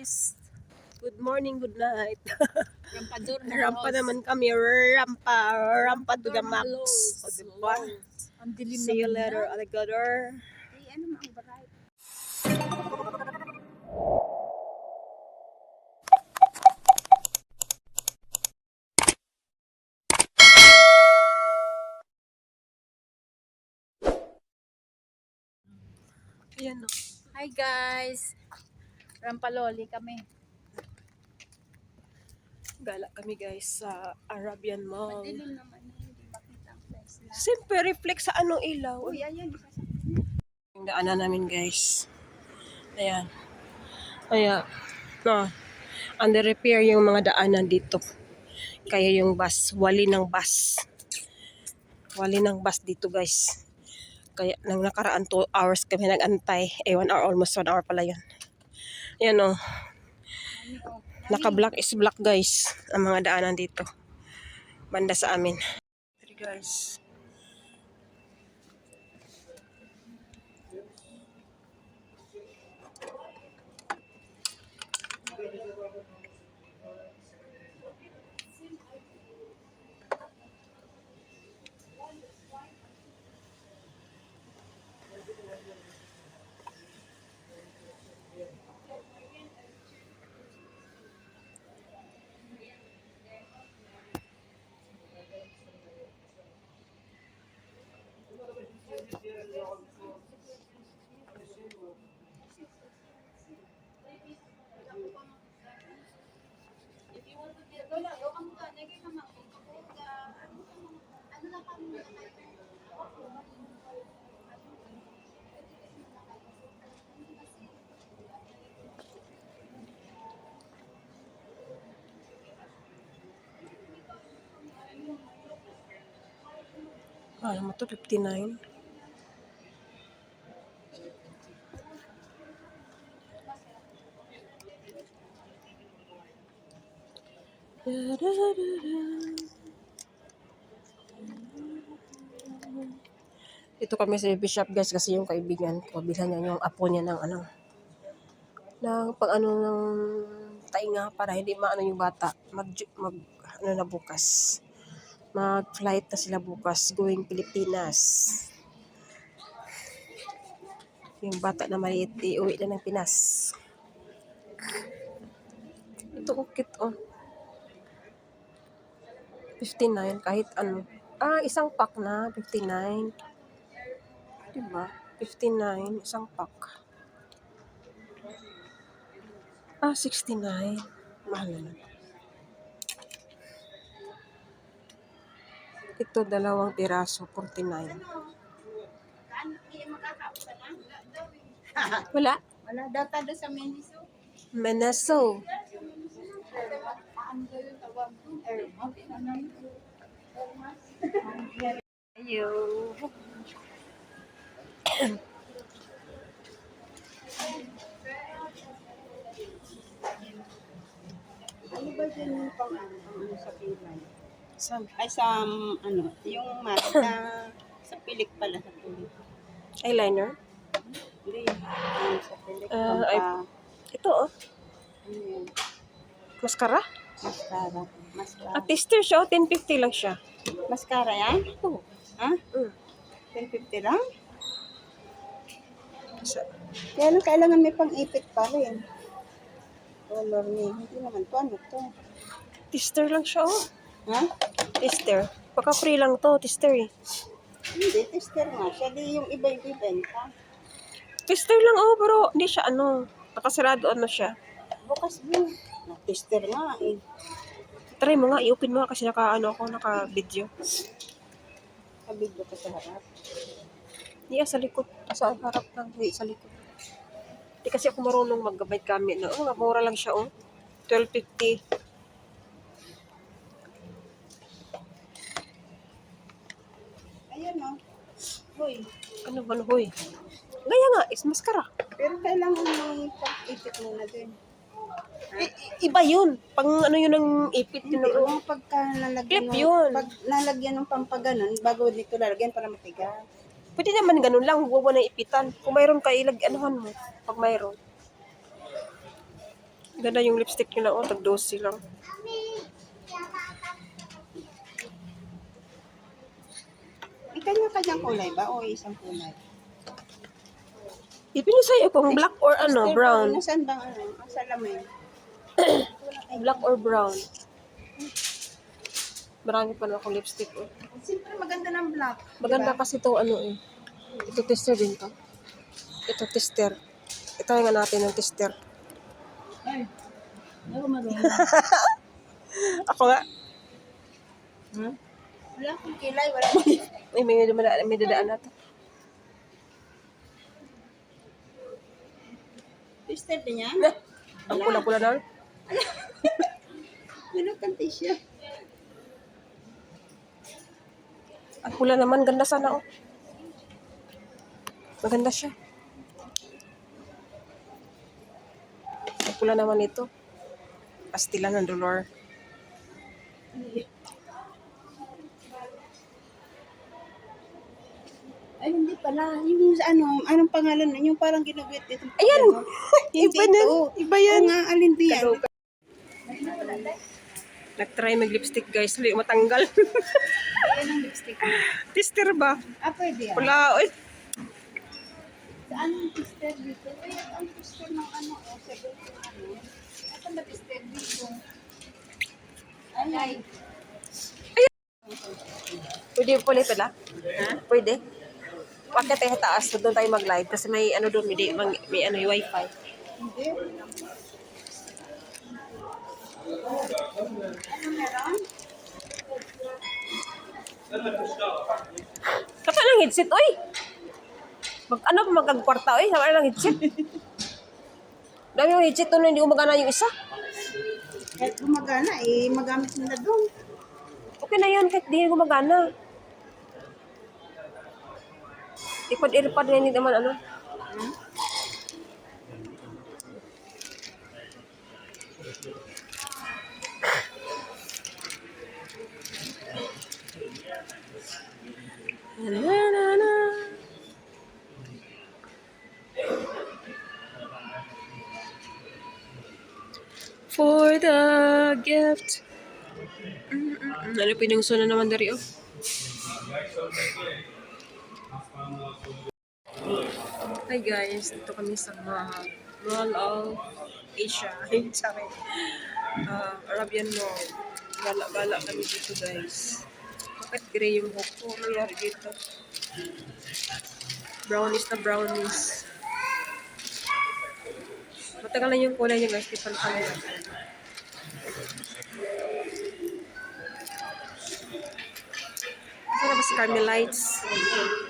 guys. Good morning, good night. Rampador rampa naman kami. Rampa. Rampa to the max. O, diba? Ang dilim See you later, alligator. Ay, ano mga baray? Ayan o. Hi guys! Rampaloli kami. Gala kami guys sa Arabian Mall. Madilim naman hindi makita ang place lang. Siyempre, reflect sa anong ilaw. Uy, ayan, sa Yung daanan namin guys. Ayan. Kaya, no, under repair yung mga daanan dito. Kaya yung bus, wali ng bus. Wali ng bus dito guys. Kaya nang nakaraan 2 hours kami nag-antay. Eh, 1 hour, almost 1 hour pala yun. Ayan o, naka-black is black guys. Ang mga daanan dito. Banda sa amin. Sorry guys. Alam mo to, 59. Ito kami sa baby shop guys kasi yung kaibigan ko, bilhan niya yung apo niya ng ano, ng pang ano ng tainga para hindi maano yung bata. Mag, mag ano na bukas mag-flight na sila bukas going Pilipinas. Yung bata na maliit, iuwi na ng Pinas. Ito ukit oh. 59 kahit ano. Ah, isang pack na, 59. Diba? 59, isang pack. Ah, 69. Mahal na. Ito, dalawang piraso, 49. Wala. Wala daw tado sa. Meneso. Airmont. Ayo. Ano ba yung pang ano, sa pilay? Saan? Ay sa um, ano, yung mata sa pilik pala sa pilik. Eyeliner? Hindi, ano sa pilik. Ah, ay- Ito, oh. ano yun, Mascara? mascara. Mascara. At tester siya, oh. 1050 lang siya. Mascara yan? Oo. Ha? Mm. 1050 lang? Sa- Kaya lang kailangan may pang-ipit pa rin. Color ni, hindi naman to, ano to? Tester lang siya, oh. Ha? Tester. Baka free lang to, tester eh. Hindi, tester nga siya. Di yung iba yung ibenta. Tester lang, oh, pero hindi siya ano. Nakasarado ano siya. Bukas mo. Na, tester nga eh. Try mo nga, i-open mo nga kasi naka, ano ako, naka-video. Kabidyo ka sa harap. Hindi, ah, sa likod. Sa harap lang, hindi, sa likod. Hindi kasi ako marunong mag-gamit gamit. No? Oh, mura lang siya, oh. 12.50. Ayan o. Hoy. Ano ba, hoy? Gaya nga, is mascara. Pero kailangan may pang-ipit muna din. I- iba yun. Pang ano yun ang ipit yun. Hindi, ng- o pagka nalagyan ng, yun. pag nalagyan ng pampaganon, bago dito lalagyan para matigas. Pwede naman ganun lang, huwag mo na ipitan. Kung mayroon ka, ilag, anuhan mo. Pag mayroon. Ganda yung lipstick nila. Oh, tag 12 lang. Kanya-kanyang kulay ba? O isang kulay? Ipin sa'yo kung black or ano, brown. Nasaan bang ano? Ang salamin. Black or brown. Marami pa na akong lipstick. Oh. Siyempre maganda ng black. Maganda diba? kasi to ano eh. Ito tester din to. Ito tester. Ito nga natin ng tester. Ay, ako marunong. Ako nga. Ha? Wala akong kilay, wala akong Ay, may, may, may dadaan na to. Twister din yan. Na, ang pula-pula na. Wala kang tissue. Ang pula naman, ganda sana oh. Maganda siya. Ang pula naman ito. Pastila ng dolor. Ay, hindi pala. Yung sa ano, anong pangalan nun? Yung parang ginuguit dito. Ayan! Hindi Iba na. ito. Iba yan. Oo nga, alin ba yan? Nag-try mag-lipstick guys. Hindi matanggal. Ayan ang lipstick. tester ba? Ah, pwede yan. Wala. Uy. Saan ang twister dito? Ay, ang twister ng ano, oh, sa dito, ano. Saan ba twister dito? Ay, ay. Pwede pala pala? Ha? Pwede. Bakit tayo taas? Doon tayo mag-live. Kasi may ano doon, may, may, may ano, yung wifi. Hindi. Ano meron? Saka ng headset, oy! Mag, ano pa magkagkwarta, oy? Saka ng headset. Dami yung headset doon, hindi gumagana yung isa. Kahit gumagana, eh, magamit nila doon. Okay na yun, kahit di gumagana. Ipad-irpad na hindi naman ano. Na, na, na. For the gift. Mm-mm. Ano pinungso na naman dari oh. Hi guys, dito kami sa Mahal. Mall of Asia. Sorry. uh, Arabian Mall. Gala-gala kami dito guys. Bakit gray yung hook ko? Ano nangyari dito? Brownies na brownies. Matagal na yung kulay niya guys. Tipan pa na yun. Sarap si Carmelites. Carmelites.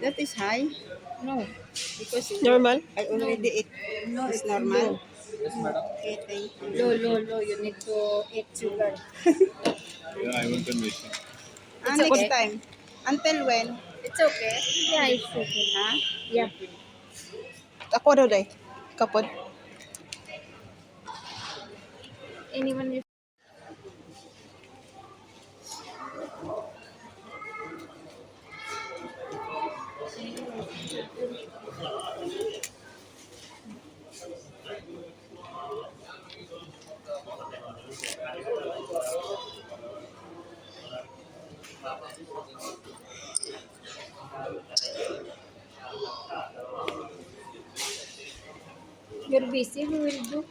That is high No. because Normal? I already ate. No, it's normal. Okay, thank you. Low, low, low. You need to eat sugar. Yeah, I want permission. Ah, It's next okay. time. Until when? It's okay. Yeah, it's okay. Ha? Yeah. Ako daw day. Kapod. Anyone busy, who will do?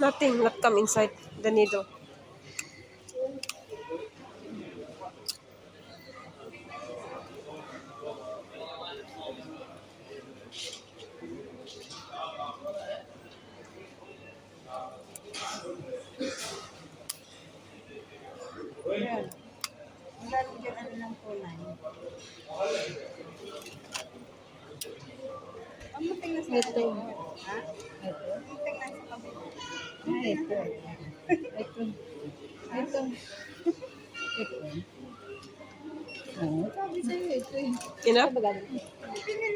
Nothing. Not come inside the needle. Ito. Ha? Ito? Ah, ito. Ito. Ito. Ito. Oo, sabi sa'yo ito eh. Enough?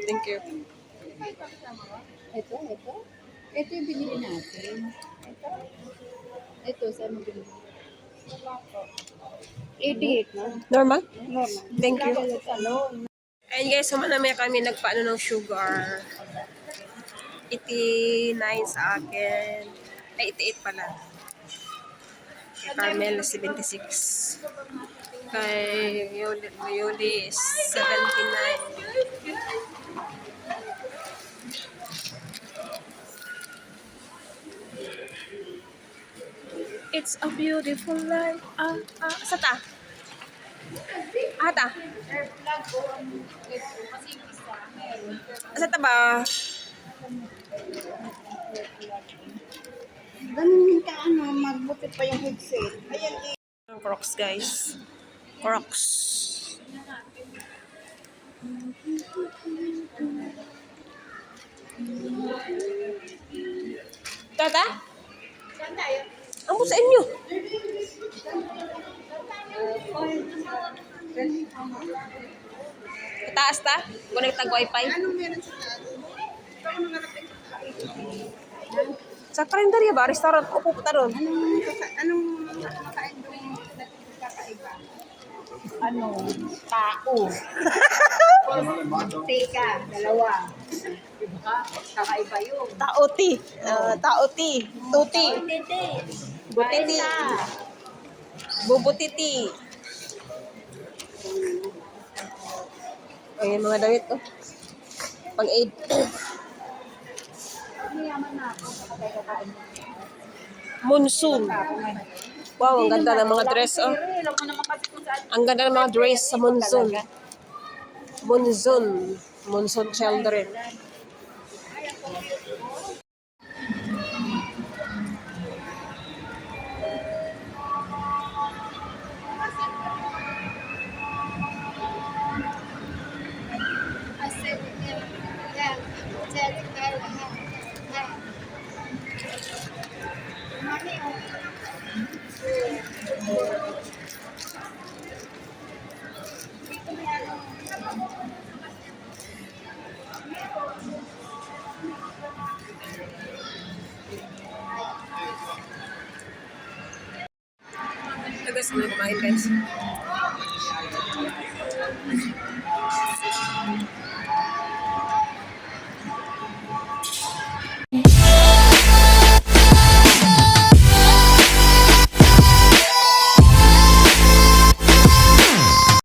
Thank you. Ito, ito. Ito yung binili natin. Ito. Ito, saan mo binili? 88 na. Normal? Normal. Thank you. Salon. Ayun guys, sumanami kami nagpaano ng sugar. 89 sa akin. Ay, 88 pala. Kay Carmel, 76. Kay Yuli, Yuli is 79. It's a beautiful life. Ah, ah, sa ta? Ata? Sa ta ba? Ganun ka ano, magbuti pa yung headset. Ayan eh. Crocs, guys. Crocs. Tata? Saan tayo? Ang sa inyo. Taas ta? Connect tag wifi. Anong meron sa taas? Sa kalendarya ba? Restaurant. Upo pa ta doon. Anong, anong nakakain doon kakaiba? Ano? Tao. Teka, dalawa. Kakaiba yun. Taoti. Ah, taoti. Tuti. Tete. Butiti. Bubutiti. Ayan mga damit oh. Pang aid. Monsoon. Wow, ang ganda ng mga dress oh. Ang ganda ng mga dress sa monsoon. Monsoon. Monsoon children. Guys, may kumain guys.